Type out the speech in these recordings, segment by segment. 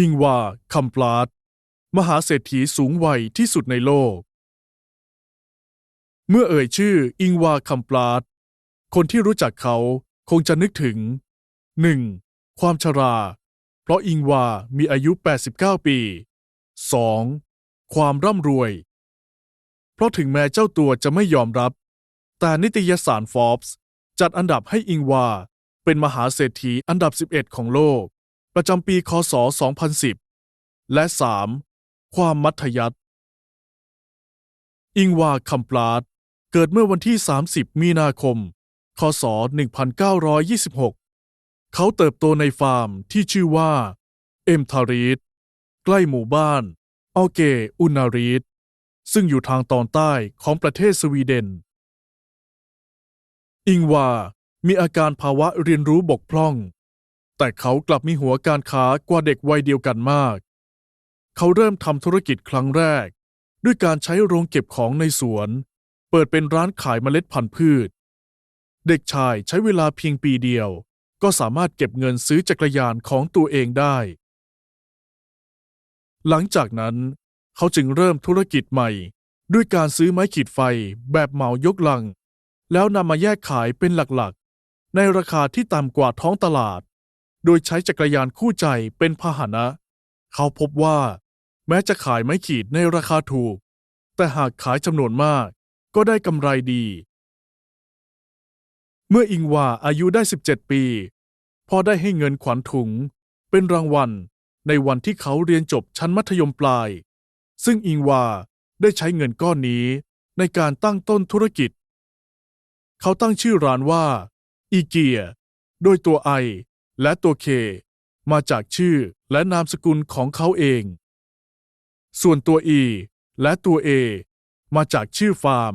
อิงวาคัมปลาด มหาเศรษฐีสูงวัยที่สุดในโลก เมื่อเอ่ยชื่ออิงวาคัมปลาด คนที่รู้จักเขาคงจะนึกถึง 1. ความชรา เพราะอิงวามีอายุ 89 ปี 2. ความร่ำรวย เพราะถึงแม้เจ้าตัวจะไม่ยอมรับ แต่นิตยสารฟอ b ส์จัดอันดับให้อิงวาเป็นมหาเศรษฐีอันดับ 11 ของโลก ประจำปีคศ 2010 และ 3. ความมัธยัติอิงวาคัมปลาด เกิดเมื่อวันที่ 30 มีนาคม คศ 1926 เขาเติบโตในฟาร์มที่ชื่อว่า เอ็มทารีดใกล้หมู่บ้านออเกอุนารีดซึ่งอยู่ทางตอนใต้ของประเทศสวีเดน อิงวา มีอาการภาวะเรียนรู้บกพร่อง แต่เขากลับมีหัวการค้ากว่าเด็กวัยเดียวกันมาก เขาเริ่มทำธุรกิจครั้งแรก ด้วยการใช้โรงเก็บของในสวน เปิดเป็นร้านขายเมล็ดพันธุ์พืช เด็กชายใช้เวลาเพียงปีเดียว ก็สามารถเก็บเงินซื้อจักรยานของตัวเองได้ หลังจากนั้น เขาจึงเริ่มธุรกิจใหม่ ด้วยการซื้อไม้ขีดไฟแบบเหมายกลัง แล้วนำมาแยกขายเป็นหลักๆ ในราคาที่ต่ำกว่าท้องตลาด โดยใช้จักรยานคู่ใจเป็นพาหนะ เขาพบว่า แม้จะขายไม้ขีดในราคาถูก แต่หากขายจำนวนมาก ก็ได้กำไรดี เมื่ออิงวาอายุได้ 17 ปี พ่อได้ให้เงินขวัญถุง เป็นรางวัลในวันที่เขาเรียนจบชั้นมัธยมปลาย ซึ่งอิงวาได้ใช้เงินก้อนนี้ในการตั้งต้นธุรกิจ เขาตั้งชื่อร้านว่า อีเกีย โดยตัวไอ และตัวเคมาจากชื่อและนามสกุลของเขาเอง ส่วนตัวอีและตัวเอมาจากชื่อฟาร์ม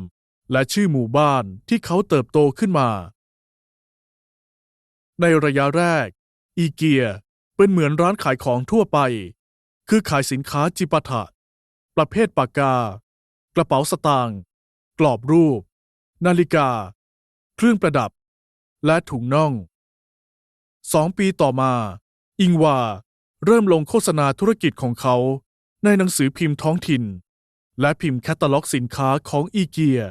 และชื่อหมู่บ้านที่เขาเติบโตขึ้นมา ในระยะแรก อีเกียเป็นเหมือนร้านขายของทั่วไป คือขายสินค้าจิปาถะ ประเภทปากกา กระเป๋าสตางค์กรอบรูป นาฬิกา เครื่องประดับ และถุงน่อง สองปีต่อมา อิงวาเริ่มลงโฆษณาธุรกิจของเขาในหนังสือพิมพ์ท้องถิ่น และพิมพ์แคตตาล็อกสินค้าของอีเกีย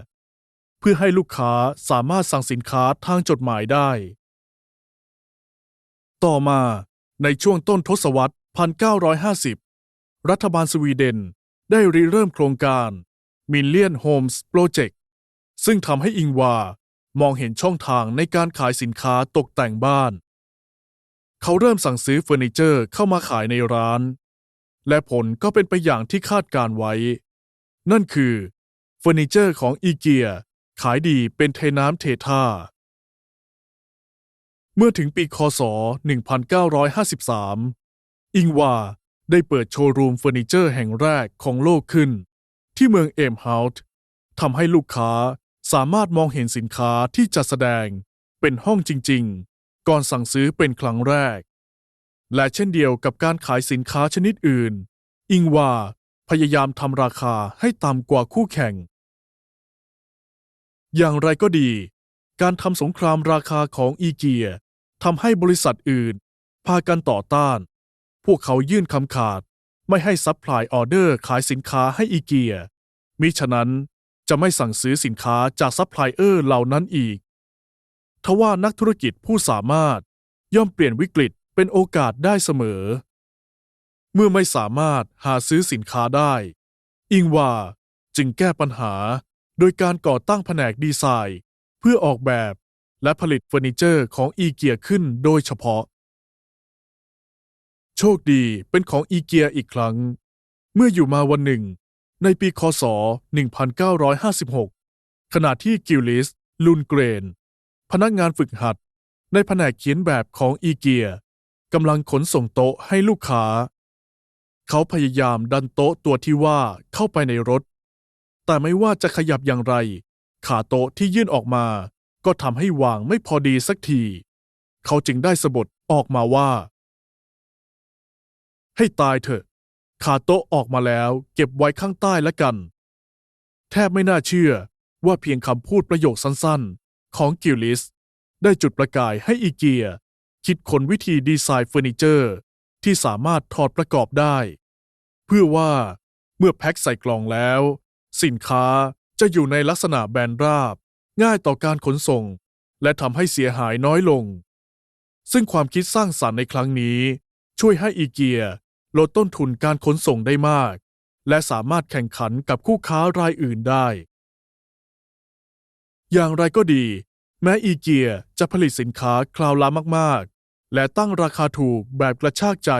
เพื่อให้ลูกค้าสามารถสั่งสินค้าทางจดหมายได้ ต่อมาในช่วงต้นทศวรรษ 1950 รัฐบาลสวีเดนได้ริเริ่มโครงการ Million Homes Project ซึ่งทำให้อิงวามองเห็นช่องทางในการขายสินค้าตกแต่งบ้าน เขาเริ่มสั่งซื้อเฟอร์นิเจอร์เข้ามาขายในร้าน และผลก็เป็นไปอย่างที่คาดการไว้ นั่นคือเฟอร์นิเจอร์ของอีเกียขายดีเป็นเทน้ำเทท่า เมื่อถึงปีคศ 1953 อิงวาได้เปิดโชว์รูมเฟอร์นิเจอร์แห่งแรกของโลกขึ้น ที่เมืองเอมเฮาท์ทำให้ลูกค้าสามารถมองเห็นสินค้าที่จัดแสดงเป็นห้องจริง ๆ ก่อนสั่งซื้อเป็นครั้งแรก และเช่นเดียวกับการขายสินค้าชนิดอื่น อิงว่าพยายามทำราคาให้ต่ำกว่าคู่แข่ง อย่างไรก็ดี การทำสงครามราคาของอีเกียทำให้บริษัทอื่น พากันต่อต้าน พวกเขายื่นคำขาดไม่ให้ซัพพลายออเดอร์ขายสินค้าให้อีเกียมิฉะนั้นจะไม่สั่งซื้อสินค้าจากซัพพลายเออร์เหล่านั้นอีก ทว่านักธุรกิจผู้สามารถย่อมเปลี่ยนวิกฤตเป็นโอกาสได้เสมอ เมื่อไม่สามารถหาซื้อสินค้าได้ อิงวาจึงแก้ปัญหาโดยการก่อตั้งแผนกดีไซน์ เพื่อออกแบบและผลิตเฟอร์นิเจอร์ของอีเกียขึ้นโดยเฉพาะ โชคดีเป็นของอีเกียอีกครั้ง เมื่ออยู่มาวันหนึ่ง ในปีคศ 1956 ขณะที่กิลลิส ลุนเกรน พนักงานฝึกหัด ในแผนกเขียนแบบของอีเกียกำลังขนส่งโต๊ะให้ลูกค้า เขาพยายามดันโต๊ะตัวที่ว่าเข้าไปในรถ แต่ไม่ว่าจะขยับอย่างไร ขาโต๊ะที่ยื่นออกมา ก็ทำให้วางไม่พอดีสักที เขาจึงได้สะบดออกมาว่า ให้ตายเถอะ ขาโต๊ะออกมาแล้วเก็บไว้ข้างใต้ละกัน แทบไม่น่าเชื่อว่าเพียงคำพูดประโยคสั้นๆ ของกิลลิส ได้จุดประกายให้อีเกีย คิดค้นวิธีดีไซน์เฟอร์นิเจอร์ ที่สามารถถอดประกอบได้ เพื่อว่าเมื่อแพ็คใส่กล่องแล้ว สินค้าจะอยู่ในลักษณะแบนราบ ง่ายต่อการขนส่ง และทำให้เสียหายน้อยลง ซึ่งความคิดสร้างสรรค์ในครั้งนี้ ช่วยให้อีเกียลดต้นทุนการขนส่งได้มาก และสามารถแข่งขันกับคู่ค้ารายอื่นได้ อย่างไรก็ดี แม้อีเกียจะผลิตสินค้าคราวละมากๆ และตั้งราคาถูกแบบกระชากใจ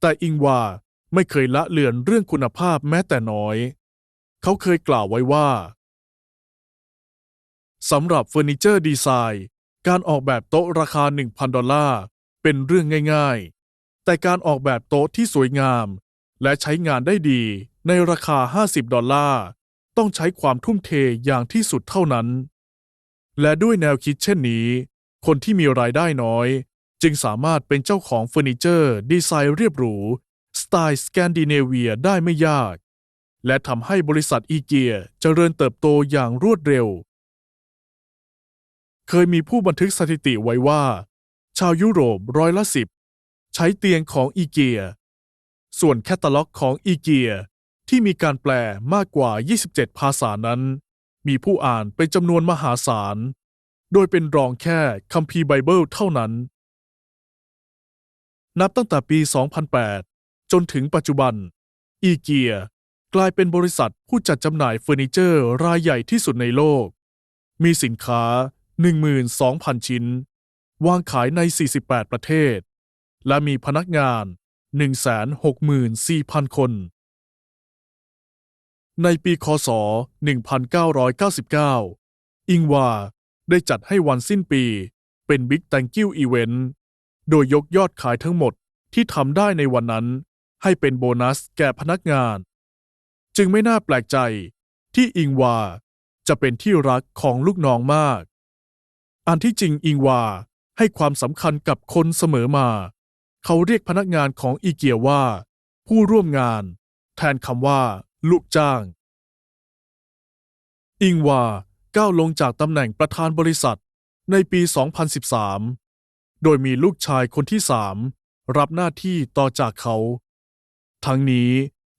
แต่อิงวาไม่เคยละเลือนเรื่องคุณภาพแม้แต่น้อย เขาเคยกล่าวไว้ว่าสำหรับเฟอร์นิเจอร์ดีไซน์ การออกแบบโต๊ะราคา 1,000 ดอลลาร์เป็นเรื่องง่ายๆ แต่การออกแบบโต๊ะที่สวยงาม และใช้งานได้ดีในราคา 50 ดอลลาร์ ต้องใช้ความทุ่มเทอย่างที่สุดเท่านั้น และด้วยแนวคิดเช่นนี้ คนที่มีรายได้น้อย จึงสามารถเป็นเจ้าของเฟอร์นิเจอร์ดีไซน์เรียบหรู สไตล์สแกนดิเนเวียได้ไม่ยาก และทำให้บริษัทอีเกียเจริญเติบโตอย่างรวดเร็ว เคยมีผู้บันทึกสถิติไว้ว่า ชาวยุโรปร้อยละสิบใช้เตียงของอีเกีย ส่วนแคตตาล็อกของอีเกีย ที่มีการแปลมากกว่า 27 ภาษานั้น มีผู้อ่านเป็นจำนวนมหาศาล โดยเป็นรองแค่คัมภีร์ไบเบิลเท่านั้น นับตั้งแต่ปี 2008 จนถึงปัจจุบัน อีเกียกลายเป็นบริษัทผู้จัดจำหน่ายเฟอร์นิเจอร์รายใหญ่ที่สุดในโลก มีสินค้า 12,000 ชิ้น วางขายใน 48 ประเทศ และมีพนักงาน 164,000 คน ในปีคศ 1999 อิงวาได้จัดให้วันสิ้นปีเป็น Big Thank You Event โดยยกยอดขายทั้งหมดที่ทำได้ในวันนั้น ให้เป็นโบนัสแก่พนักงาน จึงไม่น่าแปลกใจที่อิงวาจะเป็นที่รักของลูกน้องมาก อันที่จริงอิงวาให้ความสำคัญกับคนเสมอมา เขาเรียกพนักงานของอีเกียว่า ผู้ร่วมงาน แทนคำว่า ลูกจ้าง อิงวาก้าวลงจากตำแหน่งประธานบริษัทในปี 2013 โดยมีลูกชายคนที่สามรับหน้าที่ต่อจากเขา ทั้งนี้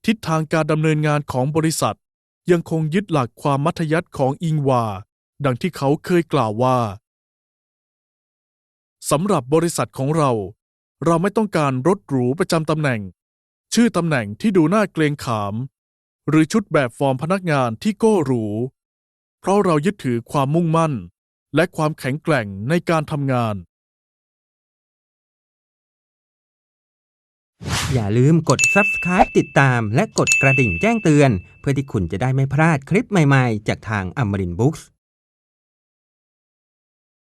ทิศทางการดำเนินงานของบริษัท ยังคงยึดหลักความมัธยัติของอิงวา ดังที่เขาเคยกล่าวว่าสำหรับบริษัทของเรา เราไม่ต้องการรถหรูประจำตำแหน่ง ชื่อตำแหน่งที่ดูน่าเกรงขาม หรือชุดแบบฟอร์มพนักงานที่โก้หรู เพราะเรายึดถือความมุ่งมั่น และความแข็งแกร่งในการทำงาน อย่าลืมกด subscribe ติดตามและกดกระดิ่งแจ้งเตือน เพื่อที่คุณจะได้ไม่พลาดคลิปใหม่ๆ จากทางอมรินบุ๊กส์